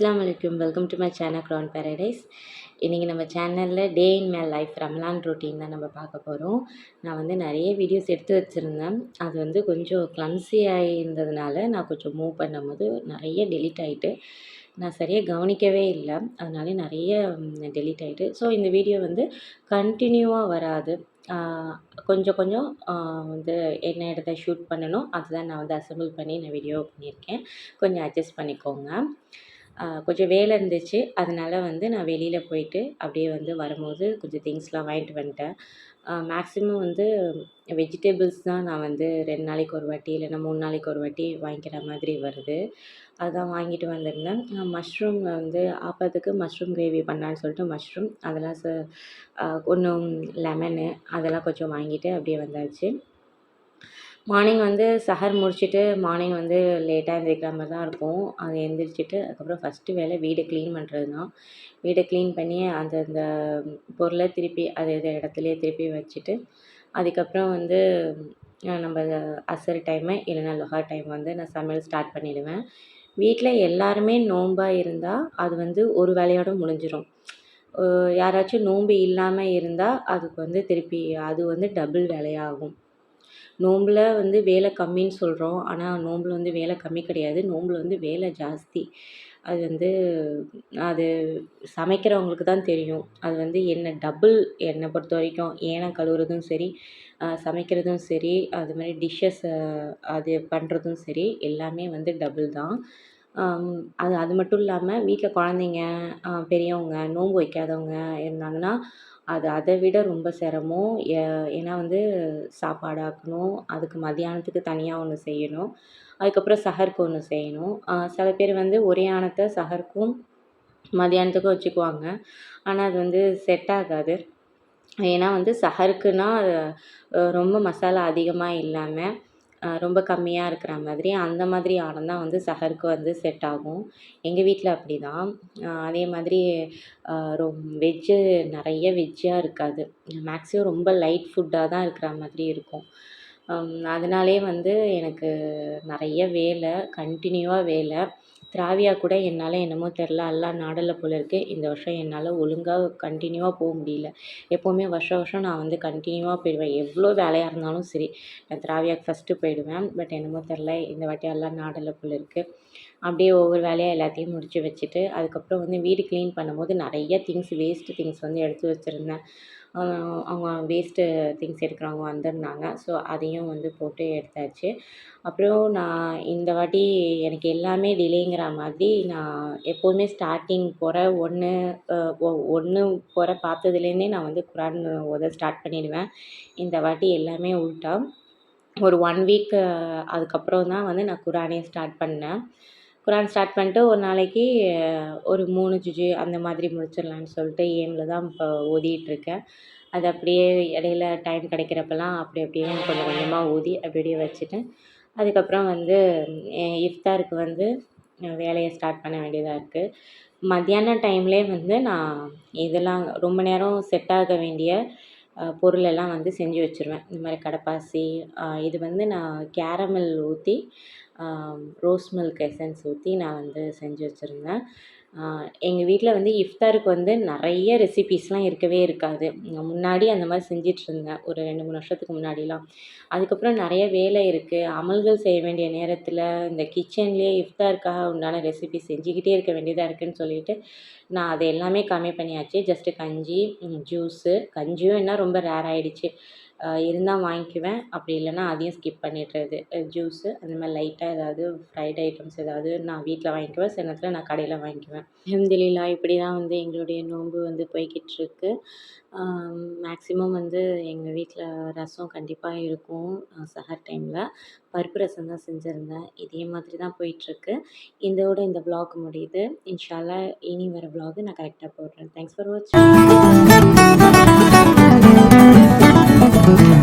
அஸ்ஸலாமு அலைக்கும். Welcome to my channel Crown Paradise இன்றைக்கி நம்ம சேனலில் day in my life Ramzan routine தான் நம்ம பார்க்க போகிறோம் நான் வந்து நிறைய வீடியோஸ் எடுத்து வச்சுருந்தேன். அது வந்து கொஞ்சம் க்ளம்ஸி ஆகியிருந்ததுனால நான் கொஞ்சம் மூவ் பண்ணும்போது நிறைய டெலீட் ஆகிட்டு நான் சரியாக கவனிக்கவே இல்லை. அதனால நிறைய டெலீட் ஆகிட்டு ஸோ இந்த வீடியோ வந்து கண்டினியூவாக வராது. கொஞ்சம் கொஞ்சம் வந்து என்ன இடத்த ஷூட் பண்ணணும் அதுதான் நான் வந்து அசெம்பிள் பண்ணி நான் வீடியோ பண்ணியிருக்கேன். கொஞ்சம் அட்ஜஸ்ட் பண்ணிக்கோங்க. கொஞ்சம் வேலை இருந்துச்சு. அதனால வந்து நான் வெளியில் போயிட்டு அப்படியே வந்து வரும்போது கொஞ்சம் திங்ஸ்லாம் வாங்கிட்டு வந்துட்டேன். மேக்ஸிமம் வந்து வெஜிடபிள்ஸ் தான் நான் வந்து ரெண்டு நாளைக்கு ஒரு வாட்டி இல்லைன்னா மூணு நாளைக்கு ஒரு வாட்டி வாங்கிக்கிற மாதிரி வருது. அதான் வாங்கிட்டு வந்திருந்தேன். மஷ்ரூம் வந்து ஆப்பத்துக்கு மஷ்ரூம் கிரேவி பண்ணலான்னு சொல்லிட்டு மஷ்ரூம் அதெல்லாம் ச ஒன்றும் லெமனு அதெல்லாம் கொஞ்சம் வாங்கிட்டு அப்படியே வந்தாச்சு. மார்னிங் வந்து சஹர் முடிச்சுட்டு மார்னிங் வந்து லேட்டாக எழுந்திரிக்கிற மாதிரி தான் இருக்கும். அது எழுந்திரிச்சிட்டு அதுக்கப்புறம் ஃபஸ்ட்டு வேலை வீடு க்ளீன் பண்ணுறது தான் வீடை க்ளீன் பண்ணி அந்த அந்த பொருளை திருப்பி அது அது இடத்துலையே திருப்பி வச்சுட்டு அதுக்கப்புறம் வந்து நம்ம அசர் டைமு இல்லைன்னா லொஹா டைம் வந்து நான் சமையல் ஸ்டார்ட் பண்ணிவிடுவேன் வீட்டில் எல்லாருமே நோன்பாக இருந்தால் அது வந்து ஒரு வேலையோட முடிஞ்சிடும் யாராச்சும் நோன்பு இல்லாமல் இருந்தால் அதுக்கு வந்து திருப்பி அது வந்து டபுள் வேலையாகும். நோம்பில் வந்து வேலை கம்மின்னு சொல்கிறோம் ஆனால் நோம்பில் வந்து வேலை கம்மி கிடையாது. நோம்பில் வந்து வேலை ஜாஸ்தி. அது வந்து அது சமைக்கிறவங்களுக்கு தான் தெரியும். அது வந்து என்ன டபுள் என்னை பொறுத்த வரைக்கும். ஏனம் கழுவுறதும் சரி சமைக்கிறதும் சரி அது மாதிரி டிஷ்ஷஸ் அது பண்ணுறதும் சரி எல்லாமே வந்து டபுள் தான். அது அது மட்டும் இல்லாமல் வீட்டில் குழந்தைங்க பெரியவங்க நோன்பு வைக்காதவங்க இருந்தாங்கன்னா அது அதை விட ரொம்ப சிரமம். ஏ- ஏன்னா வந்து சாப்பாடு ஆக்கணும் அதுக்கு மதியானத்துக்கு தனியாக ஒன்று செய்யணும் அதுக்கப்புறம் சஹருக்கு ஒன்று செய்யணும். சில பேர் வந்து ஒரே ஆணத்தை சஹருக்கும் மதியானத்துக்கும் வச்சுக்குவாங்க. ஆனால் அது வந்து செட் ஆகாது. ஏன்னா வந்து சஹருக்குன்னா ரொம்ப மசாலா அதிகமாக இல்லாமல் ரொம்ப கம்மியாக இருக்கிற மாதிரி அந்த மாதிரி ஆடம் தான் வந்து சஹருக்கு வந்து செட் ஆகும். எங்கள் வீட்டில் அப்படி தான் அதே மாதிரி ரொம் வெஜ்ஜு நிறைய வெஜ்ஜாக இருக்காது. மேக்ஸிமம் ரொம்ப லைட் ஃபுட்டாக தான் இருக்கிற மாதிரி இருக்கும். அதனாலே வந்து எனக்கு நிறைய வேலை கண்டினியூவாக வேலை. திராவியா கூட என்னால் என்னமோ தெரில எல்லாம் நாடலை போல இருக்குது இந்த வருஷம் என்னால் ஒழுங்காக கண்டினியூவாக போக முடியல. எப்போவுமே வருஷம் வருஷம் நான் வந்து கண்டினியூவாக போயிடுவேன். எவ்வளோ வேலையாக இருந்தாலும் சரி நான் திராவியாக்கு ஃபஸ்ட்டு போயிடுவேன். பட் என்னமோ தெரில இந்த வாட்டி எல்லாம் நாடலை போல இருக்குது அப்படியே ஒவ்வொரு வேலையாக எல்லாத்தையும் முடித்து வச்சுட்டு அதுக்கப்புறம் வந்து வீடு க்ளீன் பண்ணும்போது நிறைய திங்ஸ் வேஸ்ட்டு திங்ஸ் வந்து எடுத்து வச்சுருந்தேன். அவங்க வேஸ்ட்டு திங்ஸ் எடுக்கிறவங்க வந்திருந்தாங்க. ஸோ அதையும் வந்து போட்டு எடுத்தாச்சு. அப்புறம் நான் இந்த வாட்டி எனக்கு எல்லாமே டிலேங்கிற மாதிரி நான் எப்போவுமே ஸ்டார்டிங் போகிற ஒன்று ஒன்று போகிற பார்த்ததுலேருந்தே நான் வந்து குரான் ஓத ஸ்டார்ட் பண்ணிடுவேன். இந்த வாட்டி எல்லாமே உல்ட்டா ஒரு ஒன் வீக் அதுக்கப்புறம் தான் வந்து நான் குரானே ஸ்டார்ட் பண்ணேன். குரான் ஸ்டார்ட் பண்ணிட்டு ஒரு நாளைக்கு ஒரு மூணு ஜுஜு அந்த மாதிரி முடிச்சிடலான்னு சொல்லிட்டு ஏமில் தான் இப்போ ஓதிட்டுருக்கேன். அது அப்படியே இடையில டைம் கிடைக்கிறப்பெல்லாம் அப்படி அப்படியே கொஞ்சம் கொஞ்சமாக ஊதி அப்படி அப்படியே வச்சுட்டேன் அதுக்கப்புறம் வந்து இஃப்தாருக்கு வந்து வேலையை ஸ்டார்ட் பண்ண வேண்டியதாக இருக்குது மத்தியான டைம்லேயே வந்து நான் இதெல்லாம் ரொம்ப நேரம் செட் ஆக வேண்டிய பொருளெல்லாம் வந்து செஞ்சு வச்சுருவேன். இந்த மாதிரி கடப்பாசி இது வந்து நான் கேரமல் ஊற்றி ரோஸ் மில்க் எசன்ஸ் ஊற்றி நான் வந்து செஞ்சு வச்சுருந்தேன். எங்கள் வீட்டில் வந்து இஃப்தாருக்கு வந்து நிறைய ரெசிபீஸ்லாம் இருக்கவே இருக்காது. நான் முன்னாடி அந்த மாதிரி செஞ்சிட்ருந்தேன் ஒரு ரெண்டு மூணு வருஷத்துக்கு முன்னாடிலாம். அதுக்கப்புறம் நிறைய வேலை இருக்குது அமல்கள் செய்ய வேண்டிய நேரத்தில் இந்த கிச்சன்லேயே இஃப்தாருக்காக உண்டான ரெசிபி செஞ்சுக்கிட்டே இருக்க வேண்டியதாக இருக்குன்னு சொல்லிட்டு நான் அதை எல்லாமே கம்மி பண்ணியாச்சு. ஜஸ்ட்டு கஞ்சி ஜூஸு கஞ்சியும் என்ன ரொம்ப ரேர் ஆகிடுச்சு இருந்தால் வாங்கிக்குவேன். அப்படி இல்லைன்னா அதையும் ஸ்கிப் பண்ணிடுறது. ஜூஸு அந்த மாதிரி லைட்டாக ஏதாவது ஃப்ரைட் ஐட்டம்ஸ் ஏதாவது நான் வீட்டில் வாங்கிக்குவேன். சில நேரத்தில் நான் கடையில் வாங்கிக்குவேன். அல்ஹம்துலில்லா இப்படி தான் வந்து எங்களுடைய நோன்பு வந்து போய்கிட்டு இருக்கு மேக்ஸிமம் வந்து எங்கள் வீட்டில் ரசம் கண்டிப்பாக இருக்கும். சஹர் டைமில் பருப்பு ரசம் தான் செஞ்சுருந்தேன். இதே மாதிரி தான் போயிட்டுருக்கு இதோட இந்த vlog முடியுது. இன்ஷால்லா இனி வர vlog நான் கரெக்டாக போடுறேன். தேங்க்ஸ் ஃபார் வாட்சிங் Thank you.